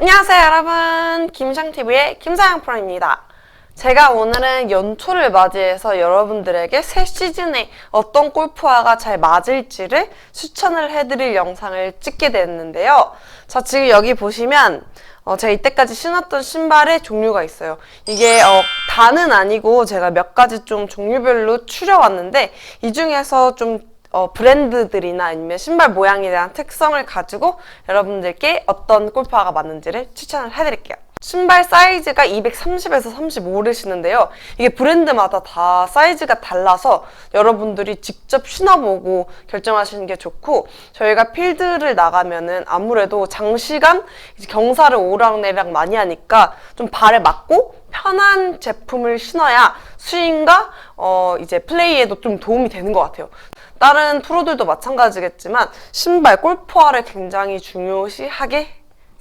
안녕하세요 여러분. 김상TV의 김사양 프로입니다. 제가 오늘은 연초를 맞이해서 여러분들에게 새 시즌에 어떤 골프화가 잘 맞을지를 추천을 해드릴 영상을 찍게 됐는데요. 자 지금 여기 보시면 어, 제가 이때까지 신었던 신발의 종류가 있어요. 이게 어, 다는 아니고 제가 몇 가지 좀 종류별로 추려왔는데 이 중에서 좀 어, 브랜드들이나 아니면 신발 모양에 대한 특성을 가지고 여러분들께 어떤 골프화가 맞는지를 추천을 해드릴게요. 신발 사이즈가 230에서 35를 신는데요. 이게 브랜드마다 다 사이즈가 달라서 여러분들이 직접 신어보고 결정하시는 게 좋고 저희가 필드를 나가면은 아무래도 장시간 경사를 오락내락 많이 하니까 좀 발에 맞고 편한 제품을 신어야 스윙과 어 이제 플레이에도 좀 도움이 되는 것 같아요. 다른 프로들도 마찬가지겠지만 신발 골프화를 굉장히 중요시하게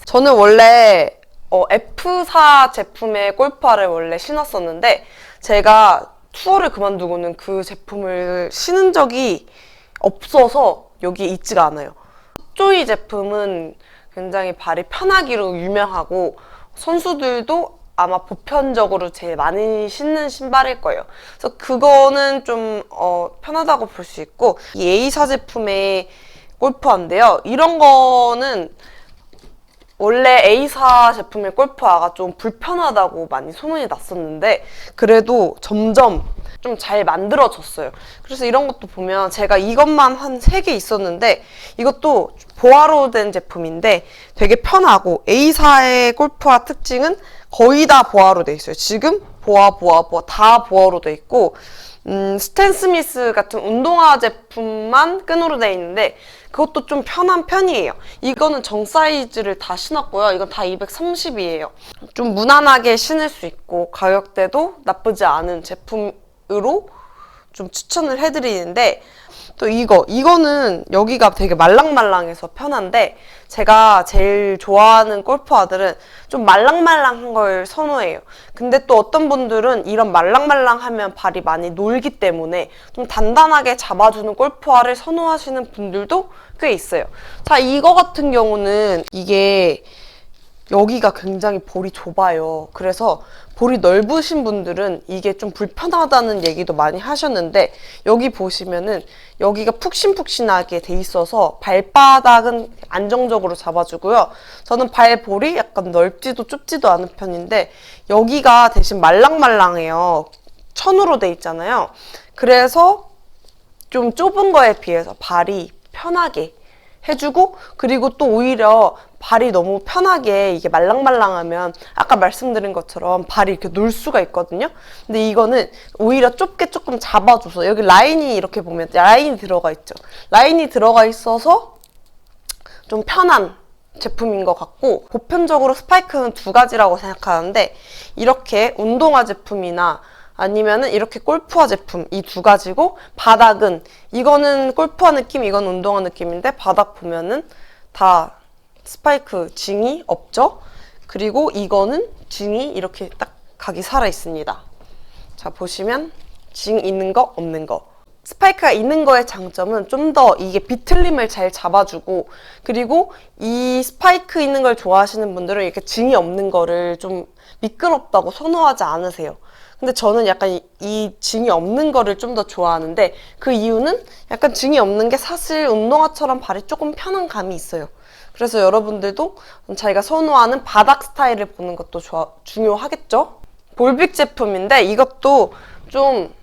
저는 원래 어, F4 제품의 골프화를 원래 신었었는데 제가 투어를 그만두고는 그 제품을 신은 적이 없어서 여기에 있지가 않아요. 쪼이 제품은 굉장히 발이 편하기로 유명하고 선수들도 아마 보편적으로 제일 많이 신는 신발일 거예요. 그래서 그거는 좀 어, 편하다고 볼 수 있고 이 A사 제품의 골프화인데요. 이런 거는 원래 A사 제품의 골프화가 좀 불편하다고 많이 소문이 났었는데 그래도 점점 좀 잘 만들어졌어요. 그래서 이런 것도 보면 제가 이것만 한 3개 있었는데 이것도 보아로 된 제품인데 되게 편하고 A사의 골프화 특징은 거의 다 보아로 돼 있어요. 지금 보아, 보아, 보아 다 보아로 돼 있고 음, 스탠 스미스 같은 운동화 제품만 끈으로 돼 있는데 그것도 좀 편한 편이에요. 이거는 정 사이즈를 다 신었고요. 이건 다 230이에요. 좀 무난하게 신을 수 있고 가격대도 나쁘지 않은 제품으로 좀 추천을 해드리는데 또 이거 이거는 여기가 되게 말랑말랑해서 편한데 제가 제일 좋아하는 골프화들은 좀 말랑말랑한 걸 선호해요. 근데 또 어떤 분들은 이런 말랑말랑하면 발이 많이 놀기 때문에 좀 단단하게 잡아주는 골프화를 선호하시는 분들도 꽤 있어요. 자 이거 같은 경우는 이게 여기가 굉장히 볼이 좁아요. 그래서 볼이 넓으신 분들은 이게 좀 불편하다는 얘기도 많이 하셨는데 여기 보시면은 여기가 푹신푹신하게 돼 있어서 발바닥은 안정적으로 잡아주고요. 저는 발 볼이 약간 넓지도 좁지도 않은 편인데 여기가 대신 말랑말랑해요. 천으로 돼 있잖아요. 그래서 좀 좁은 거에 비해서 발이 편하게 해주고 그리고 또 오히려 발이 너무 편하게 이게 말랑말랑하면 아까 말씀드린 것처럼 발이 이렇게 놀 수가 있거든요. 근데 이거는 오히려 좁게 조금 잡아줘서 여기 라인이 이렇게 보면 라인이 들어가 있죠. 라인이 들어가 있어서 좀 편한 제품인 것 같고 보편적으로 스파이크는 두 가지라고 생각하는데 이렇게 운동화 제품이나 아니면은 이렇게 골프화 제품 이 두 가지고 바닥은 이거는 골프화 느낌 이건 운동화 느낌인데 바닥 보면은 다 스파이크 징이 없죠 그리고 이거는 징이 이렇게 딱 각이 살아 있습니다 자 보시면 징 있는 거 없는 거 스파이크가 있는 거의 장점은 좀 더 이게 비틀림을 잘 잡아주고 그리고 이 스파이크 있는 걸 좋아하시는 분들은 이렇게 징이 없는 거를 좀 미끄럽다고 선호하지 않으세요. 근데 저는 약간 이, 이 징이 없는 거를 좀 더 좋아하는데 그 이유는 약간 징이 없는 게 사실 운동화처럼 발이 조금 편한 감이 있어요. 그래서 여러분들도 자기가 선호하는 바닥 스타일을 보는 것도 좋아, 중요하겠죠? 볼빅 제품인데 이것도 좀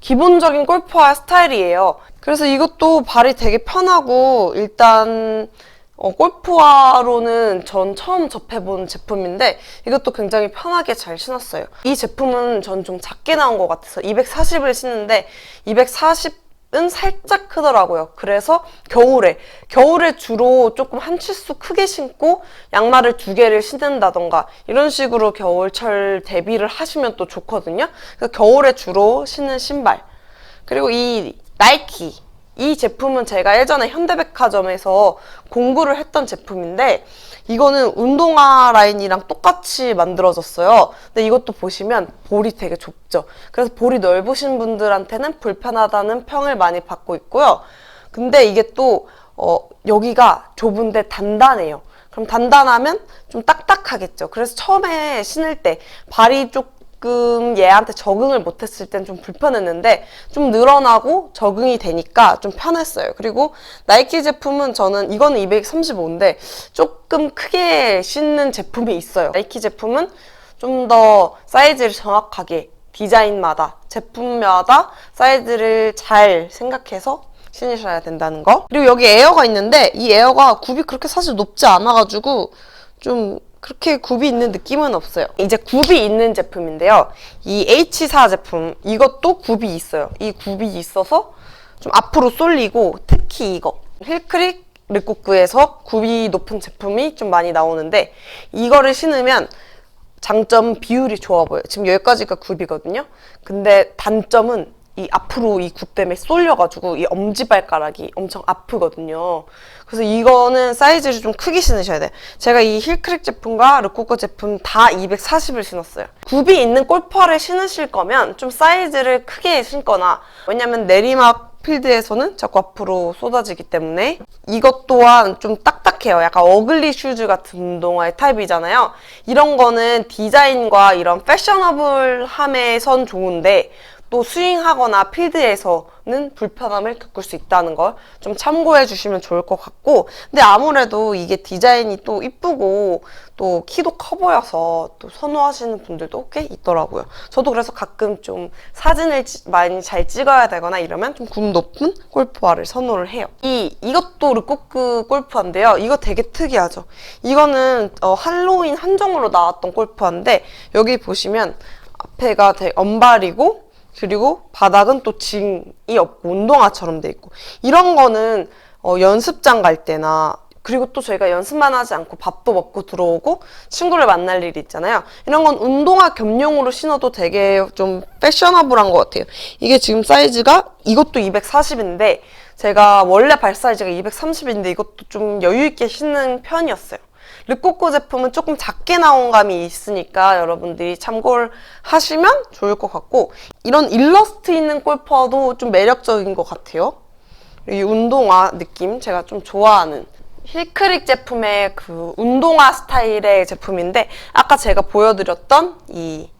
기본적인 골프화 스타일이에요. 그래서 이것도 발이 되게 편하고 일단 어, 골프화로는 전 처음 접해본 제품인데 이것도 굉장히 편하게 잘 신었어요. 이 제품은 전 좀 작게 나온 것 같아서 240을 신는데 240 은 살짝 크더라고요. 그래서 겨울에 겨울에 주로 조금 한 치수 크게 신고 양말을 두 개를 신는다던가 이런 식으로 겨울철 대비를 하시면 또 좋거든요. 그래서 겨울에 주로 신는 신발 그리고 이 나이키 이 제품은 제가 예전에 현대백화점에서 공구를 했던 제품인데 이거는 운동화 라인이랑 똑같이 만들어졌어요. 근데 이것도 보시면 볼이 되게 좁죠. 그래서 볼이 넓으신 분들한테는 불편하다는 평을 많이 받고 있고요. 근데 이게 또 어, 여기가 좁은데 단단해요. 그럼 단단하면 좀 딱딱하겠죠. 그래서 처음에 신을 때 발이 조금 얘한테 적응을 못했을 땐 좀 불편했는데 좀 늘어나고 적응이 되니까 좀 편했어요. 그리고 나이키 제품은 저는 이거는 235인데 조금 크게 신는 제품이 있어요. 나이키 제품은 좀 더 사이즈를 정확하게 디자인마다 제품마다 사이즈를 잘 생각해서 신으셔야 된다는 거. 그리고 여기 에어가 있는데 이 에어가 굽이 그렇게 사실 높지 않아가지고 좀 그렇게 굽이 있는 느낌은 없어요. 이제 굽이 있는 제품인데요. 이 H4 제품 이것도 굽이 있어요. 이 굽이 있어서 좀 앞으로 쏠리고 특히 이거 힐크릭 르꼬크에서 굽이 높은 제품이 좀 많이 나오는데 이거를 신으면 장점 비율이 좋아 보여요. 지금 여기까지가 굽이거든요. 근데 단점은 이 앞으로 이굽 때문에 쏠려가지고 이 엄지발가락이 엄청 아프거든요. 그래서 이거는 사이즈를 좀 크게 신으셔야 돼요. 제가 이 힐크릭 제품과 르코코 제품 다 240을 신었어요. 굽이 있는 골퍼를 신으실 거면 좀 사이즈를 크게 신거나 왜냐면 내리막 필드에서는 자꾸 앞으로 쏟아지기 때문에 이것 또한 좀 딱딱해요. 약간 어글리 슈즈 같은 운동화의 타입이잖아요. 이런 거는 디자인과 이런 패셔너블함에선 좋은데 또 스윙하거나 필드에서는 불편함을 겪을 수 있다는 걸 좀 참고해 주시면 좋을 것 같고 근데 아무래도 이게 디자인이 또 이쁘고 또 키도 커 보여서 또 선호하시는 분들도 꽤 있더라고요. 저도 그래서 가끔 좀 사진을 찌- 많이 잘 찍어야 되거나 이러면 좀 굽 높은 골프화를 선호를 해요. 이 이것도 르코크 골프화인데요. 이거 되게 특이하죠. 이거는 어, 할로윈 한정으로 나왔던 골프화인데 여기 보시면 앞에가 되게 언발이고 그리고 바닥은 또 징이 없고 운동화처럼 돼 있고 이런 거는 어, 연습장 갈 때나 그리고 또 저희가 연습만 하지 않고 밥도 먹고 들어오고 친구를 만날 일이 있잖아요. 이런 건 운동화 겸용으로 신어도 되게 좀 패셔너블한 것 같아요. 이게 지금 사이즈가 이것도 240인데 제가 원래 발 사이즈가 230인데 이것도 좀 여유 있게 신는 편이었어요. 르꼬코 제품은 조금 작게 나온 감이 있으니까 여러분들이 참고를 하시면 좋을 것 같고 이런 일러스트 있는 골퍼도 좀 매력적인 것 같아요. 이 운동화 느낌 제가 좀 좋아하는 힐크릭 제품의 그 운동화 스타일의 제품인데 아까 제가 보여드렸던 이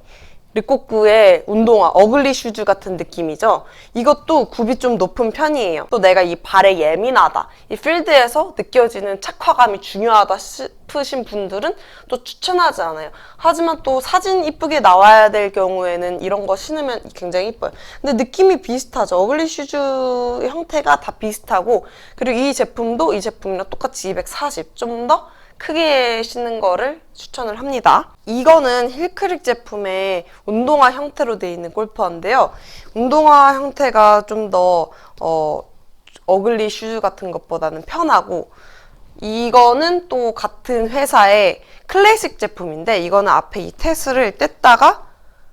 르꼬꾸의 운동화, 어글리 슈즈 같은 느낌이죠. 이것도 굽이 좀 높은 편이에요. 또 내가 이 발에 예민하다. 이 필드에서 느껴지는 착화감이 중요하다 싶으신 분들은 또 추천하지 않아요. 하지만 또 사진 이쁘게 나와야 될 경우에는 이런 거 신으면 굉장히 이뻐요. 근데 느낌이 비슷하죠. 어글리 슈즈 형태가 다 비슷하고 그리고 이 제품도 이 제품이랑 똑같이 240. 좀더 크게 신는 거를 추천을 합니다. 이거는 힐크릭 제품의 운동화 형태로 되어 있는 골퍼인데요. 운동화 형태가 좀더 어, 어글리 슈즈 같은 것보다는 편하고 이거는 또 같은 회사의 클래식 제품인데 이거는 앞에 이 테스를 뗐다가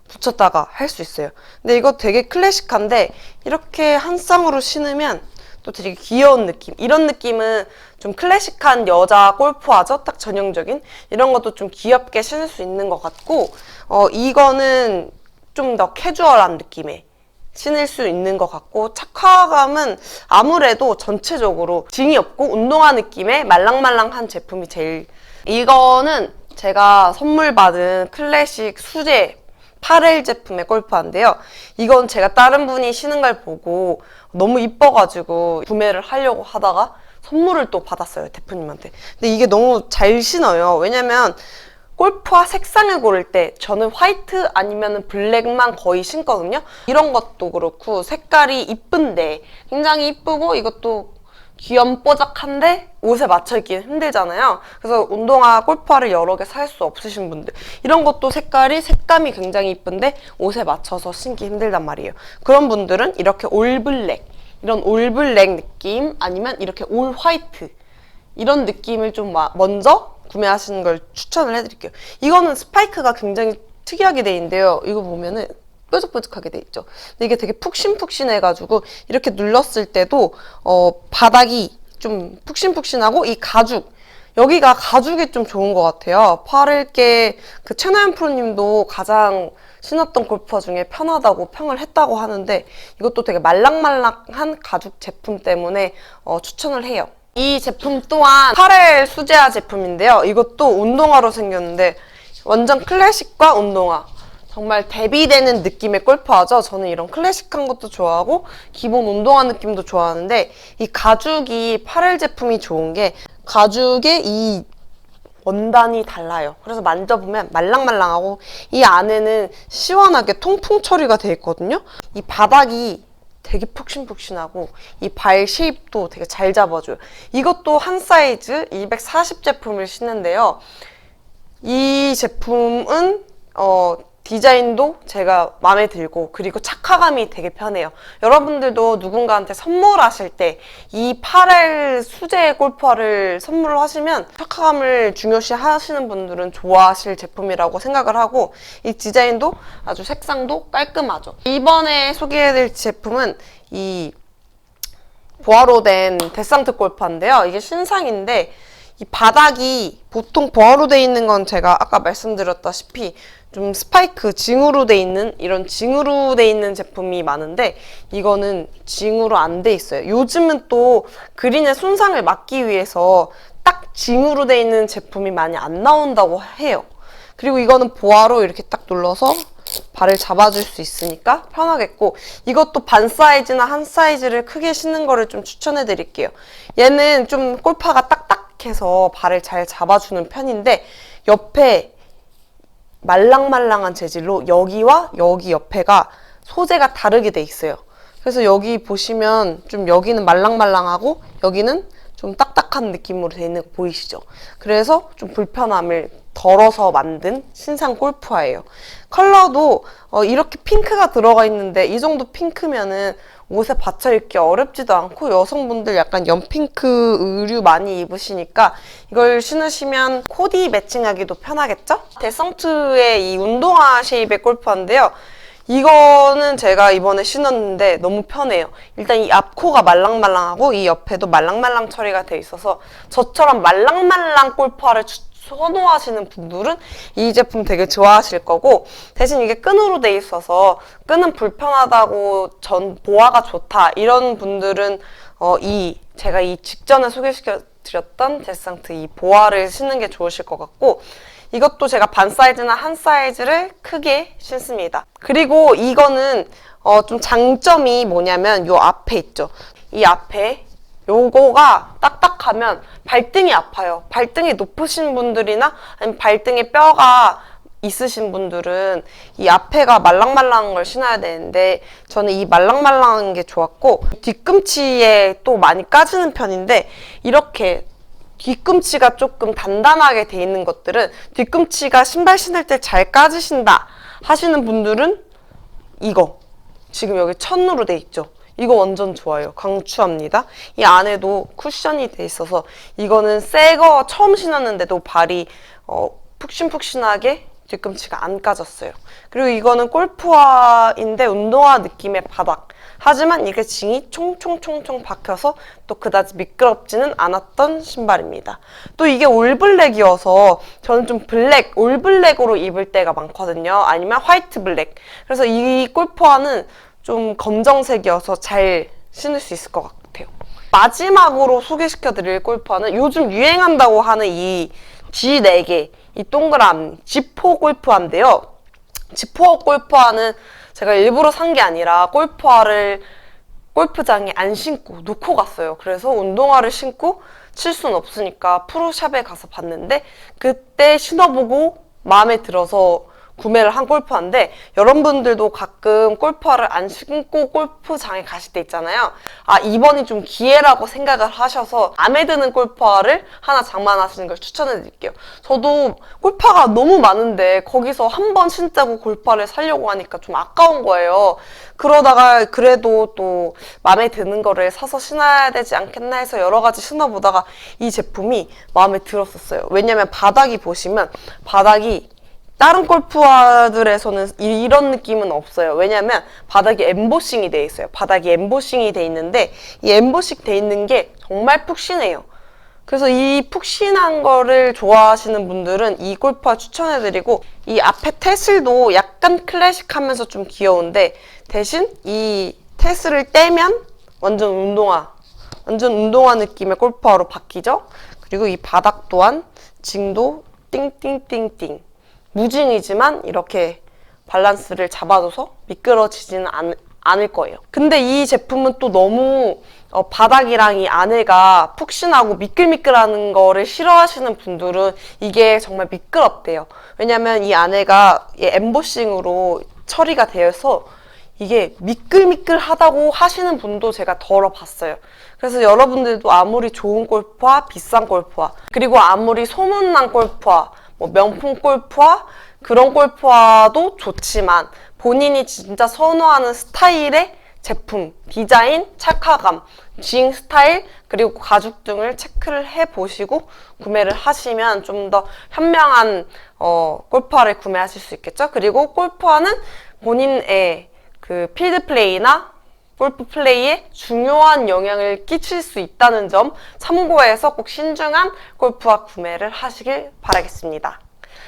붙였다가 할 수 있어요. 근데 이거 되게 클래식한데 이렇게 한 쌍으로 신으면 또 되게 귀여운 느낌. 이런 느낌은 좀 클래식한 여자 골프화죠. 딱 전형적인. 이런 것도 좀 귀엽게 신을 수 있는 것 같고, 어, 이거는 좀 더 캐주얼한 느낌의 신을 수 있는 것 같고, 착화감은 아무래도 전체적으로 징이 없고 운동화 느낌의 말랑말랑한 제품이 제일, 이거는 제가 선물 받은 클래식 수제 8L 제품의 골프화인데요. 이건 제가 다른 분이 신은 걸 보고 너무 이뻐가지고 구매를 하려고 하다가 선물을 또 받았어요, 대표님한테. 근데 이게 너무 잘 신어요. 왜냐면 골프화 색상을 고를 때 저는 화이트 아니면 블랙만 거의 신거든요. 이런 것도 그렇고 색깔이 이쁜데 굉장히 이쁘고 이것도 귀염뽀짝한데 옷에 맞춰 입기는 힘들잖아요. 그래서 운동화 골프화를 여러 개 살 수 없으신 분들 이런 것도 색깔이 색감이 굉장히 이쁜데 옷에 맞춰서 신기 힘들단 말이에요. 그런 분들은 이렇게 올블랙 이런 올블랙 느낌 아니면 이렇게 올 화이트 이런 느낌을 좀 마- 먼저 구매하시는 걸 추천을 해드릴게요. 이거는 스파이크가 굉장히 특이하게 돼 있는데요. 이거 보면은 뾰족뾰족하게 돼 있죠. 근데 이게 되게 푹신푹신해가지고 이렇게 눌렀을 때도 어, 바닥이 좀 푹신푹신하고 이 가죽 여기가 가죽이 좀 좋은 것 같아요. 파를게 그 최나연 프로님도 가장 신었던 골프화 중에 편하다고 평을 했다고 하는데 이것도 되게 말랑말랑한 가죽 제품 때문에 어, 추천을 해요. 이 제품 또한 8L 수제화 제품인데요. 이것도 운동화로 생겼는데 완전 클래식과 운동화. 정말 대비되는 느낌의 골프화죠. 저는 이런 클래식한 것도 좋아하고 기본 운동화 느낌도 좋아하는데 이 가죽이 8L 제품이 좋은 게 가죽의 이 원단이 달라요. 그래서 만져보면 말랑말랑하고 이 안에는 시원하게 통풍 처리가 되어 있거든요. 이 바닥이 되게 푹신푹신하고 이 발 쉐입도 되게 잘 잡아줘요. 이것도 한 사이즈 240 제품을 신는데요. 이 제품은 어, 디자인도 제가 마음에 들고 그리고 착화감이 되게 편해요. 여러분들도 누군가한테 선물하실 때 이 8L 수제 골프화를 선물을 하시면 착화감을 중요시 하시는 분들은 좋아하실 제품이라고 생각을 하고 이 디자인도 아주 색상도 깔끔하죠. 이번에 소개해드릴 제품은 이 보아로 된 데상트 골프인데요. 이게 신상인데 이 바닥이 보통 보아로 돼 있는 건 제가 아까 말씀드렸다시피 좀 스파이크 징으로 돼 있는 이런 징으로 돼 있는 제품이 많은데 이거는 징으로 안 돼 있어요. 요즘은 또 그린의 손상을 막기 위해서 딱 징으로 돼 있는 제품이 많이 안 나온다고 해요. 그리고 이거는 보아로 이렇게 딱 눌러서 발을 잡아줄 수 있으니까 편하겠고 이것도 반 사이즈나 한 사이즈를 크게 신는 거를 좀 추천해 드릴게요. 얘는 좀 골파가 딱딱해서 발을 잘 잡아주는 편인데 옆에 말랑말랑한 재질로 여기와 여기 옆에가 소재가 다르게 돼 있어요. 그래서 여기 보시면 좀 여기는 말랑말랑하고 여기는 좀 딱딱한 느낌으로 돼 있는 거 보이시죠? 그래서 좀 불편함을 덜어서 만든 신상 골프화예요. 컬러도 어, 이렇게 핑크가 들어가 있는데 이 정도 핑크면은 옷에 받쳐 입기 어렵지도 않고 여성분들 약간 연핑크 의류 많이 입으시니까 이걸 신으시면 코디 매칭하기도 편하겠죠? 데성트의 이 운동화 쉐입의 골프화인데요. 이거는 제가 이번에 신었는데 너무 편해요. 일단 이 앞코가 말랑말랑하고 이 옆에도 말랑말랑 처리가 돼 있어서 저처럼 말랑말랑 골프화를 추- 선호하시는 분들은 이 제품 되게 좋아하실 거고 대신 이게 끈으로 돼 있어서 끈은 불편하다고 전 보아가 좋다 이런 분들은 어, 이 제가 이 직전에 소개시켜 드렸던 데상트 이 보아를 신는 게 좋으실 것 같고 이것도 제가 반 사이즈나 한 사이즈를 크게 신습니다. 그리고 이거는 어, 좀 장점이 뭐냐면 요 앞에 있죠. 이 앞에 요거가 딱딱하면 발등이 아파요. 발등이 높으신 분들이나 아니면 발등에 뼈가 있으신 분들은 이 앞에가 말랑말랑한 걸 신어야 되는데 저는 이 말랑말랑한 게 좋았고 뒤꿈치에 또 많이 까지는 편인데 이렇게 뒤꿈치가 조금 단단하게 돼 있는 것들은 뒤꿈치가 신발 신을 때 잘 까지신다 하시는 분들은 이거 지금 여기 천으로 돼 있죠. 이거 완전 좋아요. 강추합니다. 이 안에도 쿠션이 돼 있어서 이거는 새거 처음 신었는데도 발이 어, 푹신푹신하게 뒤꿈치가 안 까졌어요. 그리고 이거는 골프화인데 운동화 느낌의 바닥. 하지만 이게 징이 총총총총 박혀서 또 그다지 미끄럽지는 않았던 신발입니다. 또 이게 올블랙이어서 저는 좀 블랙, 올블랙으로 입을 때가 많거든요. 아니면 화이트 블랙. 그래서 이 골프화는 좀 검정색이어서 잘 신을 수 있을 것 같아요. 마지막으로 소개시켜드릴 골프화는 요즘 유행한다고 하는 이 G4개, 이 동그란 지포 골프화인데요. 지포 골프화는 제가 일부러 산 게 아니라 골프화를 골프장에 안 신고 놓고 갔어요. 그래서 운동화를 신고 칠 수는 없으니까 프로샵에 가서 봤는데 그때 신어보고 마음에 들어서 구매를 한 골프화인데 여러분들도 가끔 골프화를 안 신고 골프장에 가실 때 있잖아요. 아 이번이 좀 기회라고 생각을 하셔서 마음에 드는 골프화를 하나 장만하시는 걸 추천해 드릴게요. 저도 골프화가 너무 많은데 거기서 한 번 신자고 골프화를 사려고 하니까 좀 아까운 거예요. 그러다가 그래도 또 마음에 드는 거를 사서 신어야 되지 않겠나 해서 여러 가지 신어보다가 이 제품이 마음에 들었었어요. 왜냐면 바닥이 보시면 바닥이 다른 골프화들에서는 이- 이런 느낌은 없어요. 왜냐면 바닥이 엠보싱이 돼 있어요. 바닥이 엠보싱이 돼 있는데 이 엠보싱 돼 있는 게 정말 푹신해요. 그래서 이 푹신한 거를 좋아하시는 분들은 이 골프화 추천해드리고 이 앞에 테슬도 약간 클래식하면서 좀 귀여운데 대신 이 테슬을 떼면 완전 운동화 완전 운동화 느낌의 골프화로 바뀌죠. 그리고 이 바닥 또한 징도 띵띵띵띵 무징이지만 이렇게 밸런스를 잡아줘서 미끄러지지는 않, 않을 거예요. 근데 이 제품은 또 너무 어, 바닥이랑 이 안에가 푹신하고 미끌미끌하는 거를 싫어하시는 분들은 이게 정말 미끄럽대요. 왜냐면 이 안에가 이 엠보싱으로 처리가 되어서 이게 미끌미끌하다고 하시는 분도 제가 덜어봤어요. 그래서 여러분들도 아무리 좋은 골프화, 비싼 골프화, 그리고 아무리 소문난 골프화, 뭐 명품 골프화, 그런 골프화도 좋지만 본인이 진짜 선호하는 스타일의 제품, 디자인, 착화감, 주행 스타일, 그리고 가죽 등을 체크를 해 보시고 구매를 하시면 좀 더 현명한 어, 골프화를 구매하실 수 있겠죠. 그리고 골프화는 본인의 그 필드 플레이나 골프 플레이에 중요한 영향을 끼칠 수 있다는 점 참고해서 꼭 신중한 골프화 구매를 하시길 바라겠습니다.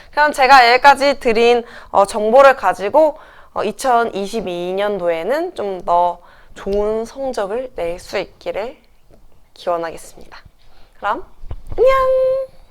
그럼 제가 여기까지 드린 어, 정보를 가지고 2022년도에는 좀 더 좋은 성적을 낼 수 있기를 기원하겠습니다. 그럼 안녕!